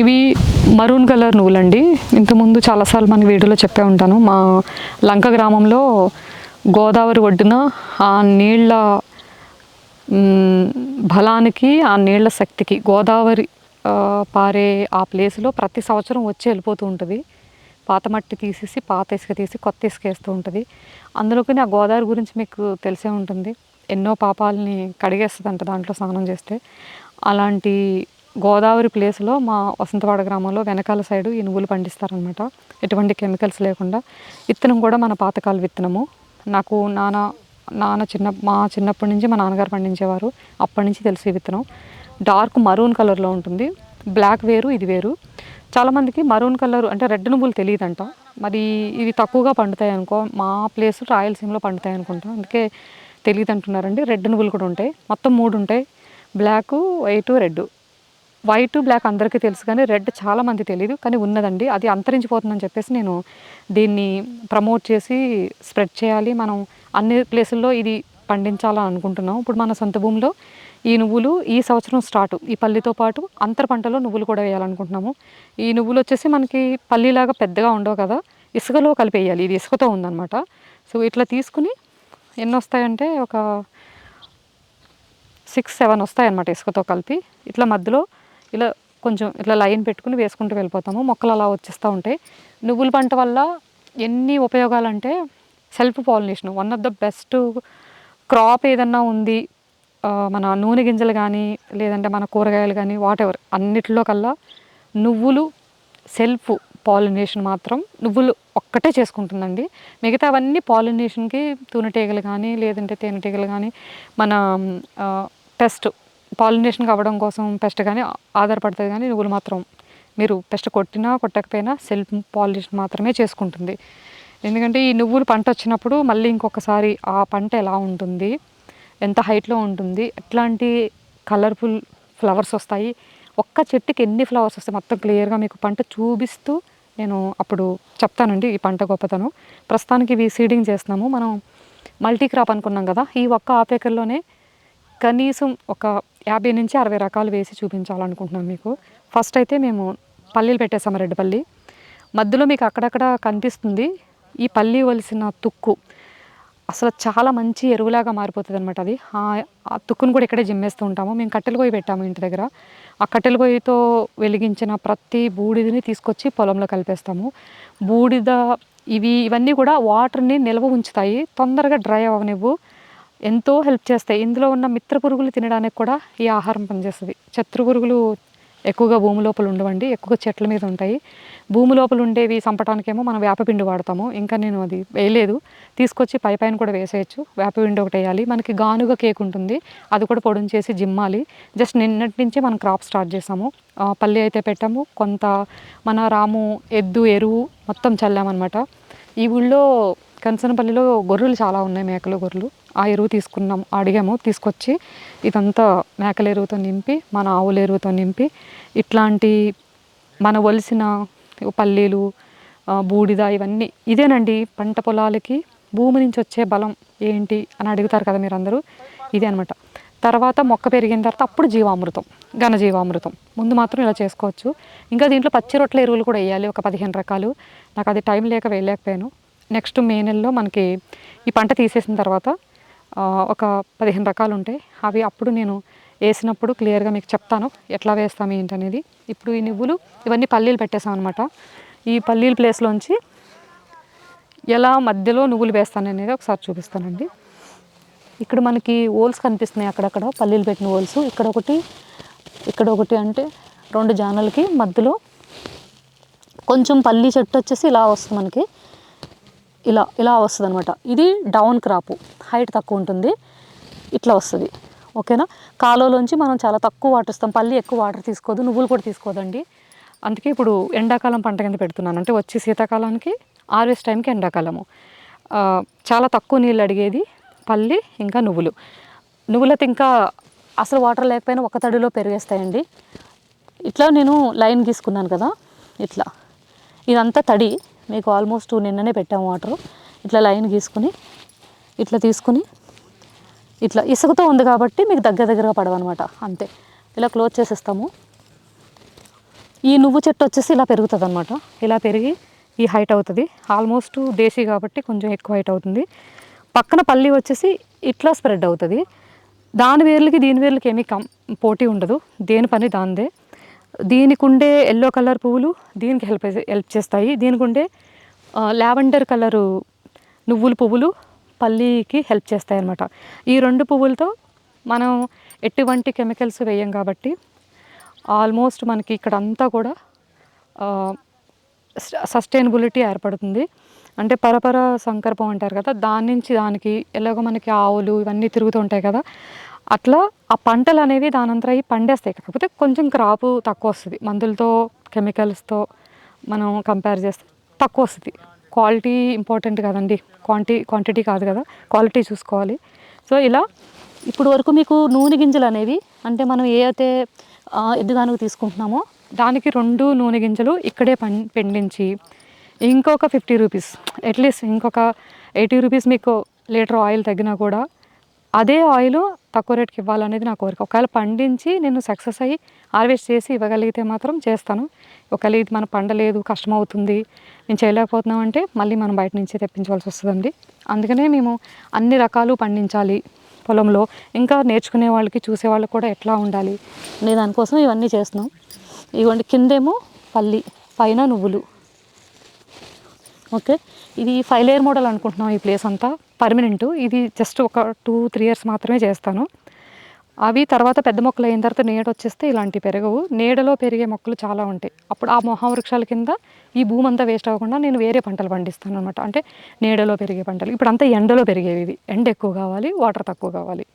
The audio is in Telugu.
ఇవి మరూన్ కలర్ నువ్వులండి ఇంతకుముందు చాలాసార్లు మన వీడియోలో చెప్పే ఉంటాను. మా లంక గ్రామంలో గోదావరి ఒడ్డున ఆ నీళ్ళ బలానికి ఆ నీళ్ళ శక్తికి గోదావరి పారే ఆ ప్లేస్లో ప్రతి సంవత్సరం వచ్చి వెళ్ళిపోతూ ఉంటుంది. పాత మట్టి తీసేసి పాత ఇసుక తీసి కొత్త ఇసుక వేస్తూ ఉంటుంది. అందులోకి ఆ గోదావరి గురించి మీకు తెలిసే ఉంటుంది. ఎన్నో పాపాలని కడిగేస్తుందంట దాంట్లో స్నానం చేస్తే. అలాంటి గోదావరి ప్లేస్లో మా వసంతవాడ గ్రామంలో వెనకాల సైడు ఈ నువ్వులు పండిస్తారనమాట. ఎటువంటి కెమికల్స్ లేకుండా. విత్తనం కూడా మన పాతకాల విత్తనము. నాకు నాన్న నాన్న చిన్న మా చిన్నప్పటి నుంచి మా నాన్నగారు పండించేవారు. అప్పటి నుంచి తెలిసి విత్తనం. డార్క్ మరూన్ కలర్లో ఉంటుంది. బ్లాక్ వేరు ఇది వేరు. చాలామందికి మరూన్ కలర్ అంటే రెడ్ నువ్వులు తెలియదంట. మరి ఇవి తక్కువగా పండుతాయి అనుకో మా ప్లేస్ రాయలసీమలో పండుతాయి అనుకుంటా. అందుకే తెలియదు అంటున్నారండి రెడ్ నువ్వులు కూడా ఉంటాయి. మొత్తం మూడు ఉంటాయి. Black white red white black అందరికీ తెలుసు కానీ రెడ్ చాలా మంది తెలియదు కానీ ఉన్నదండి. అది అంతరించిపోతుందని చెప్పేసి నేను దీన్ని ప్రమోట్ చేసి స్ప్రెడ్ చేయాలి. మనం అన్ని ప్లేసుల్లో ఇది పండించాలని అనుకుంటున్నాం. ఇప్పుడు మన సొంత భూమిలో ఈ నువ్వులు ఈ సంవత్సరం స్టార్ట్. ఈ పల్లితో పాటు అంతర పంటలో నువ్వులు కూడా వేయాలనుకుంటున్నాము. ఈ నువ్వులు వచ్చేసి మనకి పల్లిలాగా పెద్దగా ఉండవు కదా. ఇసుకలో కలిపి వేయాలి ఇది ఇసుకతో ఉందన్నమాట. సో ఇట్లా తీసుకుని ఎన్ని వస్తాయంటే ఒక సిక్స్ సెవెన్ వస్తాయన్నమాట ఇసుకతో కలిపి. ఇట్లా మధ్యలో ఇలా కొంచెం ఇట్లా లైన్ పెట్టుకుని వేసుకుంటూ వెళ్ళిపోతాము. మొక్కలు అలా వచ్చేస్తూ ఉంటాయి. నువ్వుల పంట వల్ల ఎన్ని ఉపయోగాలంటే self pollination. One of the best crop ఏదన్నా ఉంది మన నూనె గింజలు కానీ లేదంటే మన కూరగాయలు కానీ వాటెవర్ అన్నిటిలో కల్లా నువ్వులు సెల్ఫ్ పాలినేషన్ మాత్రం నువ్వులు ఒక్కటే చేసుకుంటుందండి. మిగతా అవన్నీ పాలినేషన్కి తూనెటీగలు కానీ లేదంటే తేనెటీగలు కానీ మన పెస్ట్ పాలినేషన్ అవ్వడం కోసం పెస్ట్ కానీ ఆధారపడుతుంది కానీ నువ్వులు మాత్రం మీరు పెస్ట్ కొట్టినా కొట్టకపోయినా సెల్ఫ్ పాలినేషన్ మాత్రమే చేసుకుంటుంది. ఎందుకంటే ఈ నువ్వులు పంట వచ్చినప్పుడు మళ్ళీ ఇంకొకసారి ఆ పంట ఎలా ఉంటుంది ఎంత హైట్లో ఉంటుంది ఎట్లాంటి కలర్ఫుల్ ఫ్లవర్స్ వస్తాయి ఒక్క చెట్టుకి ఎన్ని ఫ్లవర్స్ వస్తాయి మొత్తం క్లియర్గా మీకు పంట చూపిస్తూ నేను అప్పుడు చెప్తానండి ఈ పంట గొప్పతనం. ప్రస్తుతానికి ఇవి సీడింగ్ చేస్తున్నాము. మనం మల్టీ క్రాప్ అనుకున్నాం కదా ఈ ఒక్క ఆపేకల్లోనే కనీసం ఒక యాభై నుంచి అరవై రకాలు వేసి చూపించాలనుకుంటున్నాం మీకు. ఫస్ట్ అయితే మేము పల్లీలు పెట్టేసాము రెడ్డిపల్లి. మధ్యలో మీకు అక్కడక్కడ కనిపిస్తుంది ఈ పల్లి వలిసిన తుక్కు. అసలు చాలా మంచి ఎరువులాగా మారిపోతుంది అనమాట అది. ఆ- తుక్కును కూడా ఇక్కడే జిమ్మేస్తూ ఉంటాము. మేము కట్టెల పొయ్యి పెట్టాము ఇంటి దగ్గర. ఆ కట్టెల పొయ్యితో వెలిగించిన ప్రతి బూడిదని తీసుకొచ్చి పొలంలో కలిపేస్తాము. బూడిద ఇవి ఇవన్నీ కూడా వాటర్ని నిల్వ ఉంచుతాయి. తొందరగా డ్రై అవ్వనివ్వు ఎంతో హెల్ప్ చేస్తాయి. ఇందులో ఉన్న మిత్ర పురుగులు తినడానికి కూడా ఈ ఆహారం పనిచేస్తుంది. శత్రు పురుగులు ఎక్కువగా భూమి లోపల ఉండవండి. ఎక్కువగా చెట్ల మీద ఉంటాయి. భూమి లోపల ఉండేవి చంపడానికేమో మనం వేపపిండి వాడతాము. ఇంకా నేను అది వేయలేదు. తీసుకొచ్చి పై పైన కూడా వేసేయచ్చు. వేపపిండి ఒకటి వేయాలి. మనకి గానుగ కేక్ ఉంటుంది. అది కూడా పొడిని చేసి జిమ్మాలి. జస్ట్ నిన్నటి నుంచి మనం క్రాప్ స్టార్ట్ చేసాము. పల్లి అయితే పెట్టాము. కొంత మన రాము ఎద్దు ఎరువు మొత్తం చల్లామన్నమాట. ఈ ఊళ్ళో కనసనపల్లిలో గొర్రెలు చాలా ఉన్నాయి మేకలు గొర్రెలు. ఆ ఎరువు తీసుకున్నాం అడిగాము. తీసుకొచ్చి ఇదంతా మేకల ఎరువుతో నింపి మన ఆవుల ఎరువుతో నింపి ఇట్లాంటి మన వలిసిన పల్లీలు బూడిద ఇవన్నీ ఇదేనండి పంట పొలాలకి భూమి నుంచి వచ్చే బలం ఏంటి అని అడుగుతారు కదా మీరు అందరూ ఇదే అనమాట తర్వాత మొక్క పెరిగిన తర్వాత అప్పుడు జీవామృతం ఘనజీవామృతం ముందు మాత్రం ఇలా చేసుకోవచ్చు. ఇంకా దీంట్లో పచ్చి రొట్టెల ఎరువులు కూడా వేయాలి ఒక పదిహేను రకాలు. నాకు అది టైం లేక వేయలేకపోయాను. నెక్స్ట్ మే నెలలో మనకి ఈ పంట తీసేసిన తర్వాత ఒక పదిహేను రకాలు ఉంటాయి. అవి అప్పుడు నేను వేసినప్పుడు క్లియర్గా మీకు చెప్తాను. ఎట్లా వేస్తాము ఏంటనేది. ఇప్పుడు ఈ నువ్వులు ఇవన్నీ పల్లీలు పెట్టేసాం అనమాట ఈ పల్లీల ప్లేస్లోంచి ఎలా మధ్యలో నువ్వులు వేస్తాను అనేది ఒకసారి చూపిస్తానండి. ఇక్కడ మనకి ఓల్స్ కనిపిస్తున్నాయి అక్కడక్కడ పల్లీలు పెట్టిన ఓల్స్. ఇక్కడ ఒకటి ఇక్కడ ఒకటి అంటే రెండు జానలకి మధ్యలో కొంచెం పల్లీ చెట్టు వచ్చేసి ఇలా వస్తుంది మనకి. ఇలా ఇలా వస్తుంది అనమాట ఇది డౌన్ క్రాపు. హైట్ తక్కువ ఉంటుంది. ఇట్లా వస్తుంది. ఓకేనా? కాలువలోంచి మనం చాలా తక్కువ వాటర్ ఇస్తాం. పల్లి ఎక్కువ వాటర్ తీసుకోదు. నువ్వులు కూడా తీసుకోదండి. అందుకే ఇప్పుడు ఎండాకాలం పంట కింద పెడుతున్నాను. అంటే వచ్చి శీతాకాలానికి హార్వెస్ట్ టైంకి ఎండాకాలము. చాలా తక్కువ నీళ్ళు అడిగేది పల్లి ఇంకా నువ్వులు. నువ్వులతో ఇంకా అసలు వాటర్ లేకపోయినా ఒక తడిలో పెరిగేస్తాయండి. ఇట్లా నేను లైన్ గీసుకున్నాను కదా. ఇట్లా. ఇదంతా తడి. మీకు ఆల్మోస్ట్ నిన్ననే పెట్టాము వాటర్ ఇట్లా లైన్ గీసుకుని ఇట్లా తీసుకుని ఇట్లా ఇసుకతో ఉంది కాబట్టి మీకు దగ్గర దగ్గరగా పడవన్నమాట అంతే. ఇలా క్లోజ్ చేసేస్తాము. ఈ నువ్వు చెట్టు వచ్చేసి ఇలా పెరుగుతుంది అనమాట ఇలా పెరిగి ఈ హైట్ అవుతుంది. ఆల్మోస్ట్ దేశీ కాబట్టి కొంచెం ఎక్కువ హైట్ అవుతుంది. పక్కన పల్లి వచ్చేసి ఇట్లా స్ప్రెడ్ అవుతుంది. దాని వేర్లకి దీని వేర్లకి ఏమీ కం పోటీ ఉండదు. దేని పని దానిదే. దీనికి ఉండే ఎల్లో కలర్ పువ్వులు దీనికి హెల్ప్ హెల్ప్ చేస్తాయి. దీనికి ఉండే లావెండర్ కలరు నువ్వుల పువ్వులు పల్లీకి హెల్ప్ చేస్తాయి అన్నమాట ఈ రెండు పువ్వులతో మనం ఎటువంటి కెమికల్స్ వేయం కాబట్టి ఆల్మోస్ట్ మనకి ఇక్కడ అంతా కూడా సస్టైనబిలిటీ ఏర్పడుతుంది. అంటే పరపర సంకల్పం అంటారు కదా దాని నుంచి దానికి ఎలాగో మనకి ఆవులు ఇవన్నీ తిరుగుతూ ఉంటాయి కదా అట్లా ఆ పంటలు అనేవి దానంతరం అవి పండేస్తాయి. కాకపోతే కొంచెం క్రాపు తక్కువ వస్తుంది. మందులతో కెమికల్స్తో మనం కంపేర్ చేస్తే తక్కువ వస్తుంది. క్వాలిటీ ఇంపార్టెంట్ కదండి. క్వాంటి క్వాంటిటీ కాదు కదా. క్వాలిటీ చూసుకోవాలి. సో ఇలా ఇప్పుడు వరకు మీకు నూనె గింజలు అనేవి అంటే మనం ఏ అయితే ఆ, తీసుకుంటున్నామో దానికి రెండు నూనె గింజలు ఇక్కడే పం పెండించి ఇంకొక ఫిఫ్టీ రూపీస్ అట్లీస్ట్ ఇంకొక ఎయిటీ రూపీస్ మీకు లీటర్ ఆయిల్ తగ్గినా కూడా అదే ఆయిల్ తక్కువ రేట్కి ఇవ్వాలనేది నా కోరిక. ఒకవేళ పండించి నేను సక్సెస్ అయ్యి హార్వెస్ట్ చేసి ఇవ్వగలిగితే మాత్రం చేస్తాను. ఒకవేళ ఇది మన పండలేదు కష్టం అవుతుంది నేను చేయలేకపోతున్నాం అంటే మళ్ళీ మనం బయట నుంచి తెప్పించవలసి వస్తుందండి. అందుకనే మేము అన్ని రకాలు పండించాలి పొలంలో. ఇంకా నేర్చుకునే వాళ్ళకి చూసే వాళ్ళకి కూడా ఎట్లా ఉండాలి అనే దానికోసం ఇవన్నీ చేస్తున్నాం. ఇవ్వండి కిందేమో పల్లి పైన నువ్వులు. ఓకే? ఇది ఫైవ్ లేయర్ మోడల్ అనుకుంటున్నాం ఈ ప్లేస్ అంతా. పర్మనెంట్. ఇది జస్ట్ ఒక టూ త్రీ ఇయర్స్ మాత్రమే చేస్తాను. అవి తర్వాత పెద్ద మొక్కలు అయిన తర్వాత నీడ వచ్చేస్తే ఇలాంటివి పెరగవు. నీడలో పెరిగే మొక్కలు చాలా ఉంటాయి. అప్పుడు ఆ మహావృక్షాల కింద ఈ భూమి అంతా వేస్ట్ అవ్వకుండా నేను వేరే పంటలు పండిస్తాను అనమాట అంటే నీడలో పెరిగే పంటలు. ఇప్పుడు అంతా ఎండలో పెరిగేవి ఇవి. ఎండ ఎక్కువ కావాలి వాటర్ తక్కువ కావాలి.